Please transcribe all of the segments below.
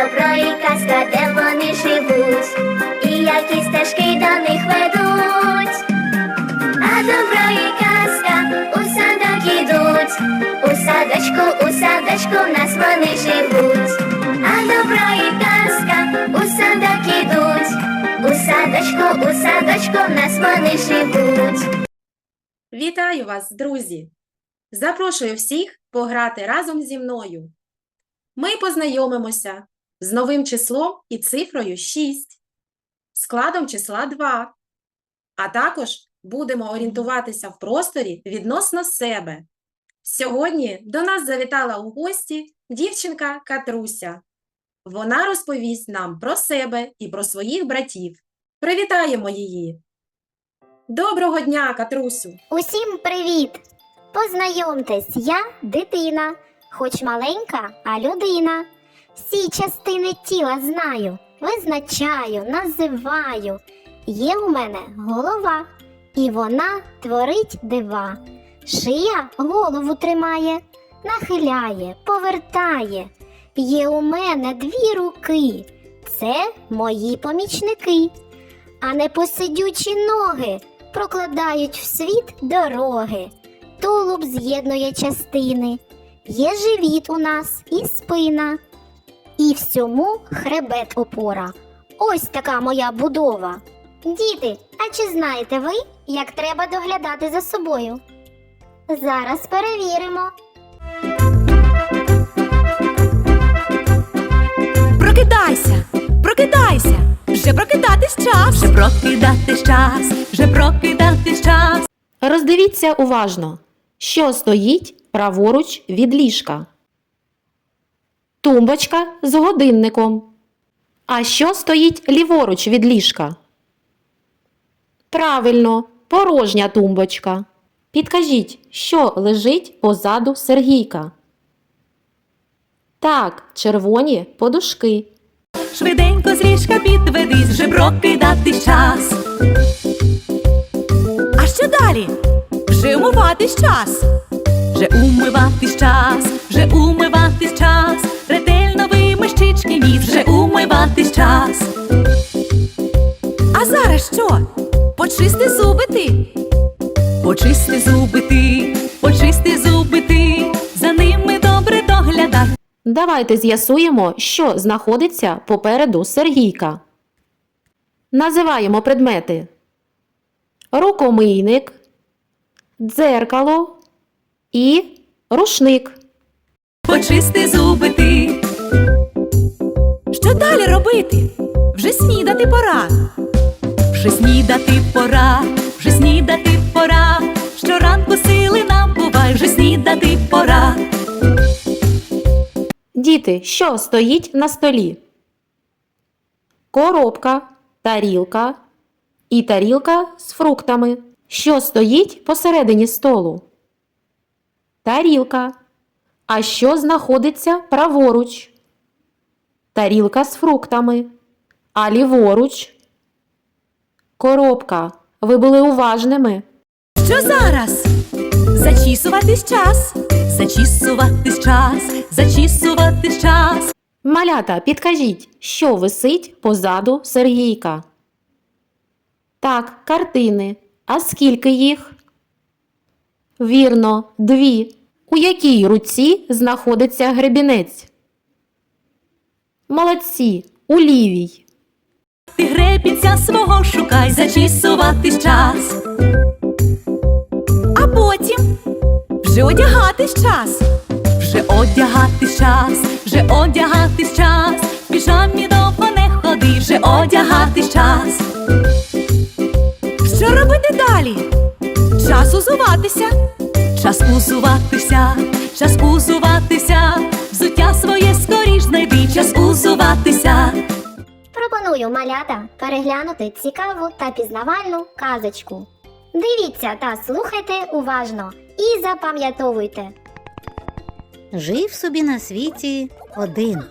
добро і казка, де вони живуть, і які стежки до них ведуть. А добро і казка у садок ідуть, у садочку, у садочку в нас вони живуть. А добро і казка у садок ідуть, у садочку, у садочку в нас вони живуть. Вітаю вас, друзі! Запрошую всіх пограти разом зі мною. Ми познайомимося з новим числом і цифрою 6, складом числа 2, а також будемо орієнтуватися в просторі відносно себе. Сьогодні до нас завітала у гості дівчинка Катруся. Вона розповість нам про себе і про своїх братів. Привітаємо її! Доброго дня, Катрусю! Усім привіт! Познайомтесь, я дитина, хоч маленька, а людина. Всі частини тіла знаю, визначаю, називаю. Є у мене голова, і вона творить дива. Шия голову тримає, нахиляє, повертає. Є у мене дві руки, це мої помічники, а непосидючі ноги прокладають в світ дороги. Тулуб з'єднує частини, є живіт у нас і спина, і всьому хребет опора. Ось така моя будова. Діти, а чи знаєте ви, як треба доглядати за собою? Зараз перевіримо. Прокидайся, прокидайся, вже прокидатись час, вже прокидатись час, вже прокидатись час. Роздивіться уважно, що стоїть праворуч від ліжка. Тумбочка з годинником. А що стоїть ліворуч від ліжка? Правильно, порожня тумбочка. Підкажіть, що лежить позаду Сергійка? Так, червоні подушки. Швиденько з ліжка підведись, вже прокидатись час. А що далі? Вже умиватись час. Вже умиватись час, вже умиватись час. Ніс, вже умиватись час. А зараз що? Почисти зуби ти. Почисти зуби ти, почисти зуби ти, за ними добре доглядай. Давайте з'ясуємо, що знаходиться попереду Сергійка. Називаємо предмети: рукомийник, дзеркало і рушник. Почисти зуби ти. Що далі робити? Вже снідати пора. Вже снідати пора, вже снідати пора. Щоранку сили нам бувай, вже снідати пора. Діти, що стоїть на столі? Коробка, тарілка і тарілка з фруктами. Що стоїть посередині столу? Тарілка. А що знаходиться праворуч? Тарілка з фруктами. А ліворуч? Коробка. Ви були уважними. Що зараз? Зачісуватись час, зачісуватись час, зачісуватись час. Малята, підкажіть, що висить позаду Сергійка? Так, картини. А скільки їх? Вірно, дві. У якій руці знаходиться гребінець? Молодці, у лівій. Ти гребінця свого шукай, зачісуватись час. А потім вже одягатись час, вже одягатись час, вже одягатись час, в піжамі довго не ходи, вже одягатись час. Що робити далі? Час узуватися, час узуватися, час узуватися, взуття своє знайди, час узуватися. Пропоную малята переглянути цікаву та пізнавальну казочку. Дивіться та слухайте уважно і запам'ятовуйте. Жив собі на світі один.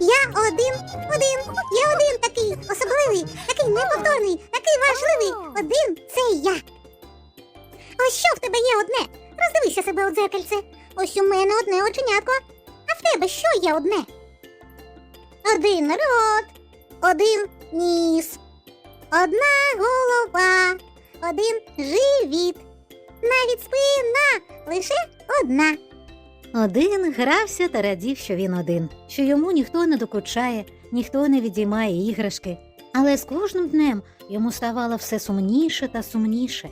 Я один, один, я один такий особливий, такий неповторний, такий важливий. Один це я. Ось що в тебе є одне. Роздивися себе у дзеркальце. Ось у мене одне оченятко, а в тебе що є одне? Один рот, один ніс, одна голова, один живіт, навіть спина лише одна. Один грався та радів, що він один, що йому ніхто не докучає, ніхто не відіймає іграшки. Але з кожним днем йому ставало все сумніше та сумніше.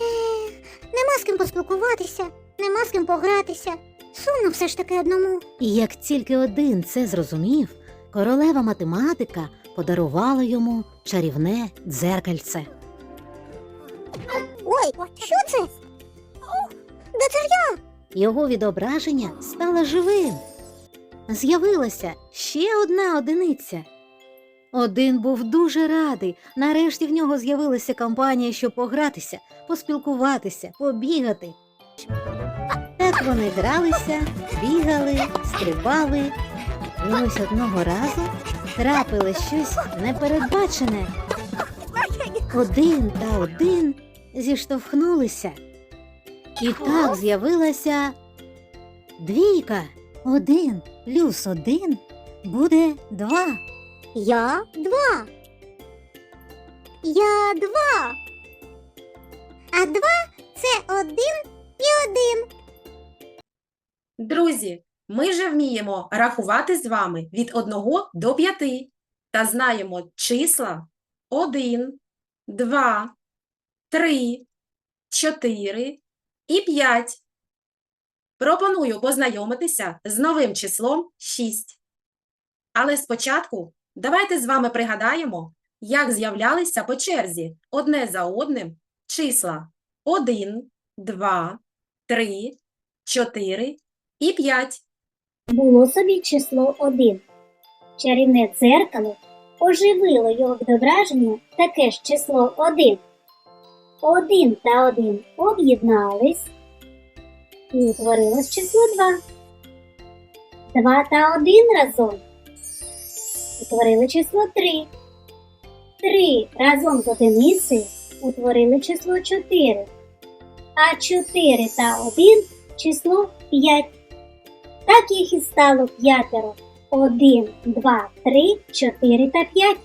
Ех, нема з ким поспілкуватися, нема з ким погратися. Сумно все ж таки одному. І як тільки один це зрозумів, королева математика подарувала йому чарівне дзеркальце. Ой, що це? Де це ж я? Його відображення стало живим. З'явилася ще одна одиниця. Один був дуже радий. Нарешті в нього з'явилася компанія, щоб погратися, поспілкуватися, побігати. Вони гралися, бігали, стрибали. І ось одного разу трапилось щось непередбачене. Один та один зіштовхнулися. І так з'явилася двійка. Один плюс один буде два. Я два. Я два. А два це один. Друзі, ми же вміємо рахувати з вами від 1 до 5 та знаємо числа 1, 2, 3, 4 і 5. Пропоную познайомитися з новим числом 6. Але спочатку давайте з вами пригадаємо, як з'являлися по черзі одне за одним числа 1, 2, 3, 4 і 5. Було собі число один. Чарівне дзеркало оживило його відображення таке ж число один. Один та один об'єднались і утворилось число два. Два та один разом утворили число три. Три разом з одиницею утворили число чотири. А чотири та один число п'ять. Так їх і стало п'ятеро. Один, два, три, чотири та п'ять.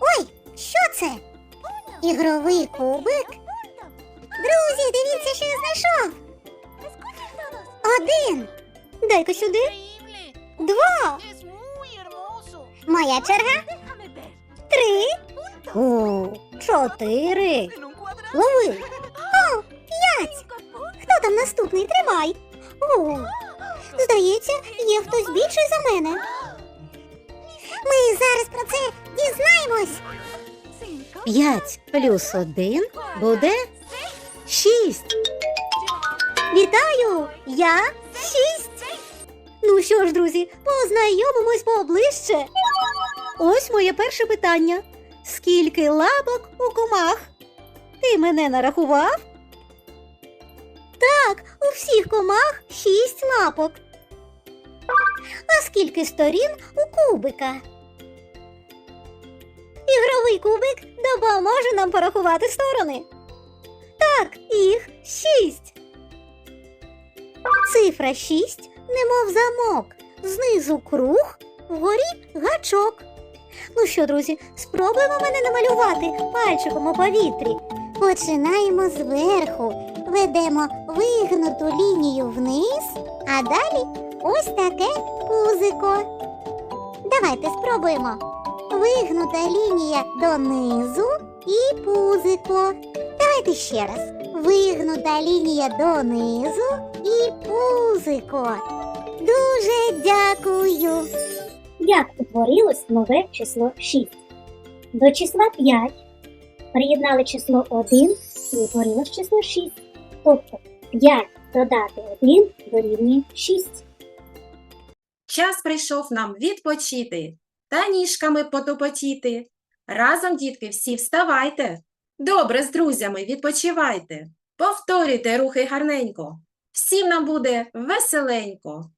Ой, що це? Ігровий кубик? Друзі, дивіться, що я знайшов. Один. Дай-ка сюди. Два. Моя черга. Три. О, чотири. Лови. О, п'ять. Хто там наступний? Тримай. О, здається, є хтось більший за мене. Ми зараз про це дізнаємось. П'ять плюс один буде шість. Вітаю! Я шість. Ну що ж, друзі, познайомимось поближче. Ось моє перше питання. Скільки лапок у комах? Ти мене нарахував? Так, у всіх комах шість лапок. А скільки сторін у кубика? Ігровий кубик допоможе нам порахувати сторони. Так, їх шість. Цифра шість, немов замок. Знизу круг, вгорі гачок. Ну що, друзі, спробуємо мене намалювати пальчиком у повітрі. Починаємо зверху, ведемо вигнуту лінію вниз, а далі ось таке пузико. Давайте спробуємо. Вигнута лінія донизу і пузико. Давайте ще раз. Вигнута лінія донизу і пузико. Дуже дякую. Як утворилось нове число 6? До числа 5 приєднали число 1 і утворилось число 6. Тобто 5 додати 1 дорівнює 6. Час прийшов нам відпочити та ніжками потопотіти. Разом, дітки, всі вставайте. Добре з друзями відпочивайте. Повторюйте рухи гарненько. Всім нам буде веселенько.